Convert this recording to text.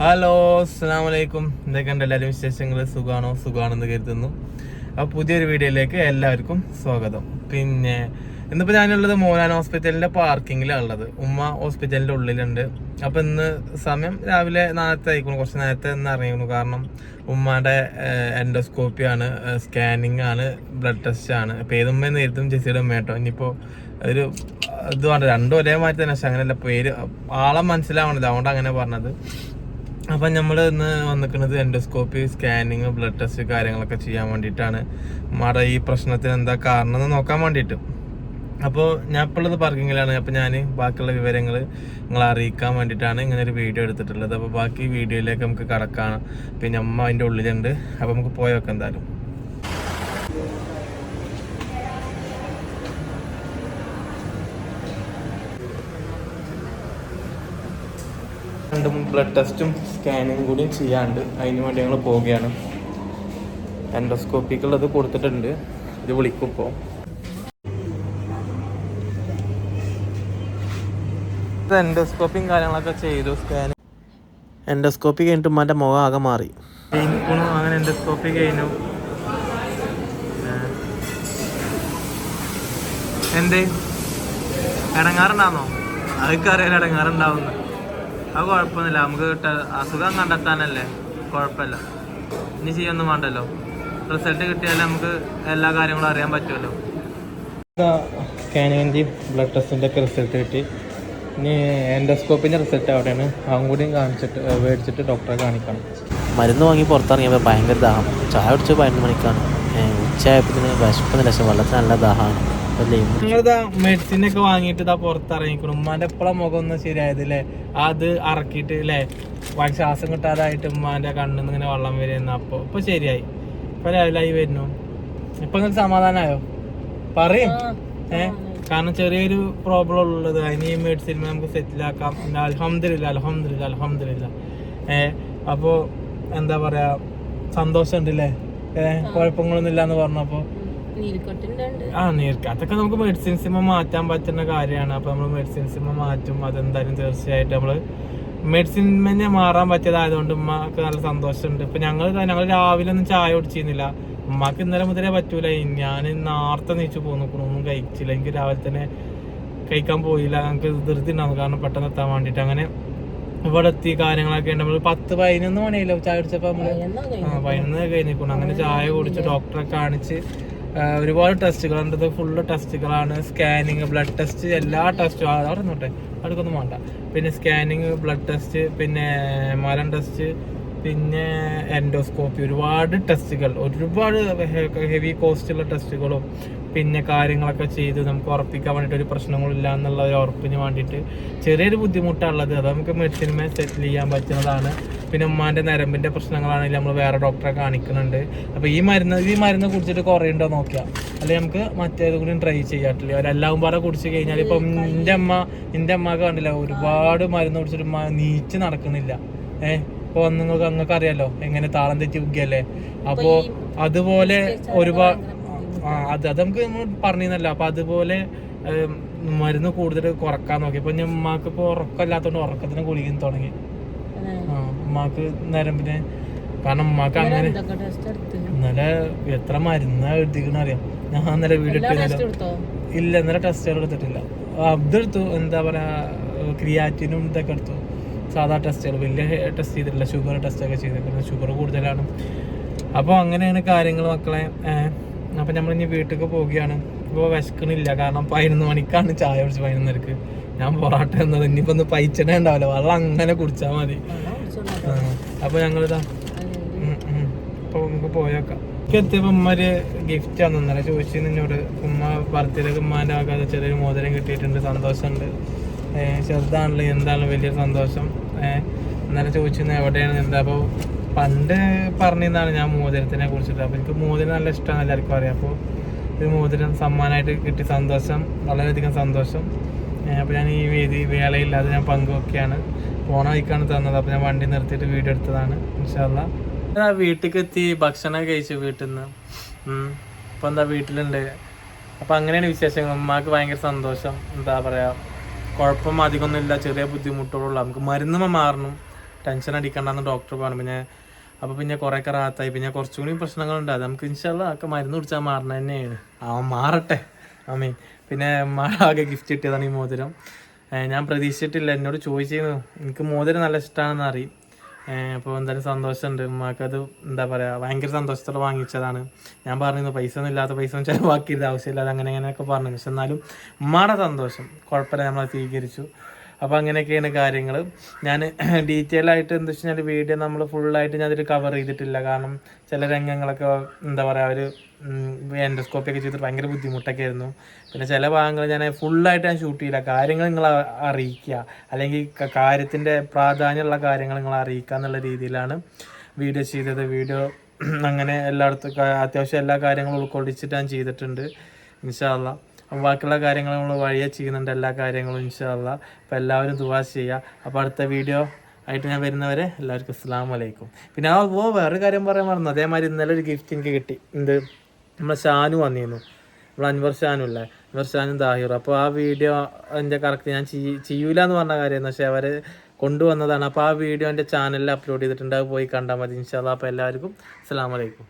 Hello അസ്സാം വലൈക്കും എന്തൊക്കെയുണ്ട് എല്ലാവരും വിശേഷങ്ങൾ സുഖമാണോ സുഖമാണെന്ന് കരുതുന്നു. അപ്പോൾ പുതിയൊരു വീഡിയോയിലേക്ക് എല്ലാവർക്കും സ്വാഗതം. പിന്നെ ഇന്നിപ്പോൾ ഞാനുള്ളത് മോനാൻ ഹോസ്പിറ്റലിന്റെ പാർക്കിങ്ങിലാണ് ഉള്ളത് ഉമ്മ ഹോസ്പിറ്റലിന്റെ ഉള്ളിലുണ്ട്. അപ്പോൾ ഇന്ന് സമയം രാവിലെ നേരത്തെ ആയിക്കണം. കുറച്ച് നേരത്തെ ഇന്ന് ഇറങ്ങിയിരുന്നു. കാരണം ഉമ്മാന്റെ എൻഡോസ്കോപ്പി ആണ് സ്കാനിങ് ആണ് ബ്ലഡ് ടെസ്റ്റ് ആണ്. അപ്പോൾ ഏതുമ്മ നേരത്തും ജെസിയുടെ ഉമ്മ കേട്ടോ. ഇനിയിപ്പോൾ ഒരു ഇത് വേണ്ട. രണ്ടും ഒരേ മാറ്റി തന്നെ. പക്ഷെ അങ്ങനെയല്ല. പേര് ആളെ മനസ്സിലാവണത് അതുകൊണ്ട് അങ്ങനെ പറഞ്ഞത്. അപ്പം നമ്മൾ ഇന്ന് വന്നിക്കുന്നത് എൻഡോസ്കോപ്പി സ്കാനിങ് ബ്ലഡ് ടെസ്റ്റ് കാര്യങ്ങളൊക്കെ ചെയ്യാൻ വേണ്ടിയിട്ടാണ്. മാഡം ഈ പ്രശ്നത്തിന് എന്താ കാരണം എന്ന് നോക്കാൻ വേണ്ടിയിട്ട്. അപ്പോൾ ഞാൻ ഇപ്പോഴത് പാർക്കിങ്ങിലാണ്. അപ്പോൾ ഞാൻ ബാക്കിയുള്ള വിവരങ്ങൾ നിങ്ങളെ അറിയിക്കാൻ വേണ്ടിയിട്ടാണ് ഇങ്ങനെ ഒരു വീഡിയോ എടുത്തിട്ടുള്ളത്. അപ്പോൾ ബാക്കി വീഡിയോയിലേക്ക് നമുക്ക് കടക്കാം. പിന്നെ അമ്മ അതിന്റെ ഉള്ളിലുണ്ട്. അപ്പോൾ നമുക്ക് പോയൊക്കെ എന്തായാലും. രണ്ടും ബ്ലഡ് ടെസ്റ്റും സ്കാനിങ്ങും കൂടിയും ചെയ്യാണ്ട് അതിന് വേണ്ടി ഞങ്ങൾ പോവുകയാണ്. എൻഡോസ്കോപ്പിക്കുള്ളത് കൊടുത്തിട്ടുണ്ട്. ഇത് വിളിക്കും ഇപ്പോൾ എൻഡോസ്കോപ്പിയും കാര്യങ്ങളൊക്കെ ചെയ്തു സ്കാൻ എൻഡോസ്കോപ്പി കഴിഞ്ഞിട്ട് ഉമ്മാന്റെ മുഖം ആകെ മാറി. അങ്ങനെ എൻഡോസ്കോപ്പി കഴിഞ്ഞു. എന്തേ? ഇടങ്ങാറുണ്ടാന്നോ? അതൊക്കെ അറിയാൻ ഇടങ്ങാറുണ്ടാവുന്നു. അത് കുഴപ്പമൊന്നുമില്ല. നമുക്ക് കിട്ട അസുഖം കണ്ടെത്താനല്ലേ? കുഴപ്പമില്ല. ഇനി ചെയ്യൊന്നും വേണ്ടല്ലോ. റിസൾട്ട് കിട്ടിയാലേ നമുക്ക് എല്ലാ കാര്യങ്ങളും അറിയാൻ പറ്റുമല്ലോ. സ്കാനിങ്ങിന്റെയും ബ്ലഡ് ടെസ്റ്റിന്റെ ഒക്കെ റിസൾട്ട് കിട്ടി. ഇനി എൻഡോസ്കോപ്പിന്റെ റിസൾട്ട് അവിടെയാണ്. അതും കൂടിയും കാണിച്ചിട്ട് മേടിച്ചിട്ട് ഡോക്ടറെ കാണിക്കണം. മരുന്ന് വാങ്ങി പുറത്തിറങ്ങിയപ്പോൾ ഭയങ്കര ദാഹം. ചായ കുടിച്ച് പതിനൊന്ന് മണിക്കാണ്. ഉച്ചയായപ്പോൾ വിശപ്പ് ലക്ഷം വെള്ളത്തിന് നല്ല ദാഹമാണ്. നിങ്ങളിതാ മെഡിസിൻ ഒക്കെ വാങ്ങിയിട്ട് ഇതാ പുറത്തിറങ്ങിക്കണം ഉമ്മാന്റെ എപ്പോഴും മുഖം ഒന്നും ശരിയായത് അല്ലേ അത് ഇറക്കിയിട്ട് അല്ലേ വാങ്ങി ശ്വാസം കിട്ടാതായിട്ട് ഉമ്മാന്റെ കണ്ണിൽ നിന്ന് ഇങ്ങനെ വെള്ളം വരുന്ന അപ്പൊ ഇപ്പൊ ശരിയായി. ഇപ്പൊ ലെവലായി വരുന്നു. ഇപ്പൊ നിങ്ങൾക്ക് സമാധാനമായോ പറയും. ഏ? കാരണം ചെറിയൊരു പ്രോബ്ലം ഉള്ളത്. അതിന് ഈ മെഡിസിൻ നമുക്ക് സെറ്റിലാക്കാം അലഹമില്ല അലഹമില്ല അലഹമില്ല ഏ? അപ്പോ എന്താ പറയാ? സന്തോഷമുണ്ട് അല്ലേ ഏഹ് കുഴപ്പങ്ങളൊന്നും ഇല്ലാന്ന് പറഞ്ഞപ്പോ ആ നീർക്ക അതൊക്കെ നമുക്ക് മെഡിസിൻ സിമ മാറ്റാൻ പറ്റുന്ന കാര്യമാണ്. അപ്പൊ നമ്മൾ മെഡിസിൻസിമ മാറ്റും. അതെന്തായാലും തീർച്ചയായിട്ടും നമ്മൾ മെഡിസിൻ തന്നെ മാറാൻ പറ്റിയതായതുകൊണ്ട് ഉമ്മക്ക് നല്ല സന്തോഷമുണ്ട്. ഇപ്പൊ ഞങ്ങൾ ഞങ്ങൾ രാവിലെ ഒന്നും ചായ കുടിച്ചിരുന്നില്ല. ഉമ്മക്ക് ഇന്നലെ മുതലേ പറ്റൂല. ഞാൻ നേരത്തെ നീച്ചു പോന്നു. ഒന്നും കഴിച്ചില്ല. എനിക്ക് രാവിലെ തന്നെ കഴിക്കാൻ പോയില്ല. ഞങ്ങൾക്ക് ധൃതി ഉണ്ടാവും കാരണം പെട്ടെന്ന് എത്താൻ വേണ്ടിയിട്ട്. അങ്ങനെ ഇവിടെ എത്തി കാര്യങ്ങളൊക്കെ ഉണ്ട്. നമ്മൾ പത്ത് പതിനൊന്ന് മണിയല്ലോ ചായ കുടിച്ചപ്പോ നമ്മൾ ആ പതിനൊന്ന് കഴിഞ്ഞിരിക്കുന്നു അങ്ങനെ ചായ കുടിച്ച് ഡോക്ടറെ കാണിച്ച് ഒരുപാട് ടെസ്റ്റുകളുണ്ട്. ഇത് ഫുള്ള് ടെസ്റ്റുകളാണ്. സ്കാനിങ് ബ്ലഡ് ടെസ്റ്റ് എല്ലാ ടെസ്റ്റും അവിടെ നോട്ടെ അടുക്കൊന്നും വേണ്ട. പിന്നെ സ്കാനിങ് ബ്ലഡ് ടെസ്റ്റ് പിന്നെ മലം ടെസ്റ്റ് പിന്നെ എൻഡോസ്കോപ്പി ഒരുപാട് ടെസ്റ്റുകൾ ഒരുപാട് ഹെവി കോസ്റ്റുള്ള ടെസ്റ്റുകളും പിന്നെ കാര്യങ്ങളൊക്കെ ചെയ്ത് നമുക്ക് ഉറപ്പിക്കാൻ വേണ്ടിയിട്ട് ഒരു പ്രശ്നങ്ങളില്ല എന്നുള്ള ഒരു ഉറപ്പിന് വേണ്ടിയിട്ട് ചെറിയൊരു ബുദ്ധിമുട്ടാണുള്ളത് അത് നമുക്ക് മെഡിസിനുമേ സെറ്റിൽ ചെയ്യാൻ പറ്റുന്നതാണ്. പിന്നെ ഉമ്മാന്റെ നരമ്പിന്റെ പ്രശ്നങ്ങളാണെങ്കിൽ നമ്മൾ വേറെ ഡോക്ടറെ കാണിക്കുന്നുണ്ട്. അപ്പോൾ ഈ മരുന്ന് ഈ മരുന്ന് കുടിച്ചിട്ട് കുറയുണ്ടോ നോക്കുക അല്ലെങ്കിൽ നമുക്ക് മറ്റേത് കൂടി ട്രൈ ചെയ്യാട്ടില്ല അവരെല്ലാം പാടെ കുടിച്ച് കഴിഞ്ഞാൽ ഇപ്പം എന്റെ അമ്മ എന്റെ അമ്മ കണ്ടില്ല ഒരുപാട് മരുന്ന് കുടിച്ചിട്ട് നീച്ച് നടക്കുന്നില്ല. ഏഹ് ഇപ്പോൾ നിങ്ങൾക്ക് നിങ്ങൾക്ക് അറിയാലോ എങ്ങനെ താളം തെറ്റി ഉഗ്ഗല്ലേ അപ്പോൾ അതുപോലെ ഒരുപാട് അത് അത് നമുക്ക് പറഞ്ഞിരുന്നല്ലോ. അപ്പൊ അതുപോലെ മരുന്ന് കൂടുതൽ കുറയ്ക്കാൻ നോക്കി. ഇപ്പൊ ഉമ്മാക്ക് ഇപ്പൊ ഉറക്കമില്ലാത്തോണ്ട് ഉറക്കത്തിന് കുളിക്കാൻ തുടങ്ങി. ഉമ്മാക്ക് നരമ്പിനെ കാരണം ഉമ്മാക്ക് അങ്ങനെ ഇന്നലെ എത്ര മരുന്നാ എഴുതിക്കണ അറിയാം? ഞാൻ ഇന്നലെ വീട് ഇട്ടിരുന്നല്ലോ. ഇല്ല ഇന്നലെ ടെസ്റ്റുകൾ എടുത്തിട്ടില്ല. ആ, ഇതെടുത്തു. എന്താ പറയാ ക്രിയാറ്റിനും ഇതൊക്കെ എടുത്തു. സാധാ ടെസ്റ്റുകൾ വലിയ ടെസ്റ്റ് ചെയ്തിട്ടില്ല. ഷുഗർ ടെസ്റ്റ് ഒക്കെ ചെയ്തിട്ടുണ്ട്. ഷുഗർ കൂടുതലാണ്. അപ്പോൾ അങ്ങനെയാണ് കാര്യങ്ങൾ മക്കളെ. അപ്പം നമ്മൾ ഇനി വീട്ടിലേക്ക് പോവുകയാണ്. ഇപ്പോൾ വിശക്കണില്ല കാരണം പതിനൊന്ന് മണിക്കാണ് ചായ കുടിച്ച് പതിനൊന്നരക്ക് ഞാൻ പൊറാട്ട എന്നത് ഇനിയിപ്പോൾ ഒന്ന് പൈച്ചണേ ഉണ്ടാവില്ല വെള്ളം അങ്ങനെ കുടിച്ചാൽ മതി. അപ്പോൾ ഞങ്ങളിതാ അപ്പോൾ നമുക്ക് പോയേക്കാം. എനിക്ക് എത്തിയപ്പോൾ ഉമ്മ ഗിഫ്റ്റ് ആണ് ഇന്നലെ ചോദിച്ചു നിന്നോട്. ഉമ്മ ബർത്ത്ഡേക്ക് ഉമ്മാന്റെ ആകാതെ ചെറിയൊരു മോതിരം കിട്ടിയിട്ടുണ്ട്. സന്തോഷമുണ്ട്. ചെറുതാണല്ലോ. എന്താണല്ലോ വലിയ സന്തോഷം. ഇന്നലെ ചോദിച്ചിരുന്നു എവിടെയാണ്? എന്താ അപ്പോൾ പണ്ട് പറഞ്ഞിരുന്നാണ് ഞാൻ മോതിരത്തിനെ കുറിച്ചിട്ട്. അപ്പോൾ എനിക്ക് മോതിരം നല്ല ഇഷ്ടമാണ് എല്ലാവർക്കും അറിയാം. അപ്പോൾ ഒരു മോതിരം സമ്മാനമായിട്ട് കിട്ടി. സന്തോഷം. വളരെയധികം സന്തോഷം. അപ്പോൾ ഞാൻ ഈ വേദി വേളയില്ലാതെ ഞാൻ പങ്കുവെക്കുകയാണ്. ഫോൺ വഴിക്കാണ് തന്നത്. അപ്പോൾ ഞാൻ വണ്ടി നിർത്തിയിട്ട് വീഡിയോ എടുത്തതാണ്. ഇൻഷാല്ല വീട്ടിലേക്ക് എത്തി ഭക്ഷണം കഴിച്ചു വീട്ടിൽ നിന്ന് ഇപ്പം എന്താ വീട്ടിലുണ്ട്? അപ്പം അങ്ങനെയാണ് വിശേഷങ്ങൾ. ഉമ്മാക്ക് ഭയങ്കര സന്തോഷം. എന്താ പറയുക കുഴപ്പം അധികമൊന്നുമില്ല. ചെറിയ ബുദ്ധിമുട്ടുകളുള്ള നമുക്ക് മരുന്ന് മാറണം. ടെൻഷൻ അടിക്കണ്ടെന്ന് ഡോക്ടർ പറഞ്ഞു. പിന്നെ അപ്പോൾ പിന്നെ കുറേയൊക്കെ റാത്തായി. പിന്നെ കുറച്ചും കൂടി പ്രശ്നങ്ങളുണ്ട്. അത് നമുക്ക് ഇൻഷാല്ല ഒക്കെ മരുന്ന് കുടിച്ചാൽ മാറണ തന്നെയാണ്. ആ മാറട്ടെ. അമ്മീൻ പിന്നെ ഉമ്മാടെ ആകെ ഗിഫ്റ്റ് കിട്ടിയതാണ് ഈ മോതിരം. ഞാൻ പ്രതീക്ഷിച്ചിട്ടില്ല. എന്നോട് ചോദിച്ചിരുന്നു. എനിക്ക് മോതിരം നല്ല ഇഷ്ടമാണെന്ന് അറിയും. അപ്പോൾ എന്തായാലും സന്തോഷമുണ്ട്. അത് എന്താ പറയുക ഭയങ്കര സന്തോഷത്തോടെ വാങ്ങിച്ചതാണ്. ഞാൻ പറഞ്ഞിരുന്നു പൈസ ഒന്നും ഇല്ലാത്ത പൈസ ഒന്നും ചിലവാക്കിയത് ആവശ്യമില്ലാതെ അങ്ങനെ അങ്ങനെയൊക്കെ പറഞ്ഞു. പക്ഷെ എന്നാലും ഉമ്മയുടെ സന്തോഷം. കുഴപ്പമില്ല നമ്മളത് സ്വീകരിച്ചു. അപ്പോൾ അങ്ങനെയൊക്കെയാണ് കാര്യങ്ങൾ ഞാൻ ഡീറ്റെയിൽ ആയിട്ട് എന്താ വെച്ച് കഴിഞ്ഞാൽ വീഡിയോ നമ്മൾ ഫുള്ളായിട്ട് ഞാൻ കവർ ചെയ്തിട്ടില്ല. കാരണം ചില രംഗങ്ങളൊക്കെ എന്താ പറയുക ഒരു എൻഡോസ്കോപ്പി ഒക്കെ ചെയ്തിട്ട് ഭയങ്കര ബുദ്ധിമുട്ടൊക്കെ ആയിരുന്നു പിന്നെ ചില ഭാഗങ്ങൾ ഞാൻ ഫുള്ളായിട്ട് ഞാൻ ഷൂട്ട് ചെയ്യില്ല. കാര്യങ്ങൾ നിങ്ങൾ അറിയിക്കുക. അല്ലെങ്കിൽ കാര്യത്തിന്റെ പ്രാധാന്യമുള്ള കാര്യങ്ങൾ നിങ്ങൾ അറിയിക്കുക എന്നുള്ള രീതിയിലാണ് വീഡിയോ ചെയ്തത്. വീഡിയോ അങ്ങനെ എല്ലായിടത്തും അത്യാവശ്യം എല്ലാ കാര്യങ്ങളും ഉൾക്കൊള്ളിച്ചിട്ട് ഞാൻ ചെയ്തിട്ടുണ്ട്. ഇൻഷാല്ല ബാക്കിയുള്ള കാര്യങ്ങൾ നമ്മൾ വഴിയെ ചെയ്യുന്നുണ്ട്. എല്ലാ കാര്യങ്ങളും ഇൻഷാല്ല അപ്പോൾ എല്ലാവരും ദുവാ ചെയ്യുക. അപ്പോൾ അടുത്ത വീഡിയോ ആയിട്ട് ഞാൻ വരുന്നവരെ എല്ലാവർക്കും അസ്സാം വലൈക്കും പിന്നെ ആ ഓ വേറൊരു കാര്യം പറയാൻ മറന്നു. അതേമാതിരി ഇന്നലെ ഒരു ഗിഫ്റ്റ് എനിക്ക് കിട്ടി. എന്ത്? നമ്മളെ ഷാനു വന്നിരുന്നു. നമ്മൾ അൻവർ ഷാനു അല്ലേ? അൻവർ ഷാനും ദാഹിറും അപ്പോൾ ആ വീഡിയോ എന്റെ കറക്റ്റ് ഞാൻ ചെയ്യ- ചെയ്യൂല എന്ന് പറഞ്ഞ കാര്യമായിരുന്നു പക്ഷേ അവർ കൊണ്ടുവന്നതാണ്. അപ്പോൾ ആ വീഡിയോ എന്റെ ചാനലിൽ അപ്ലോഡ് ചെയ്തിട്ടുണ്ട്. അത് പോയി കണ്ടാൽ മതി ഇൻഷാല്ല അപ്പോൾ എല്ലാവർക്കും അസ്സാം വലൈക്കും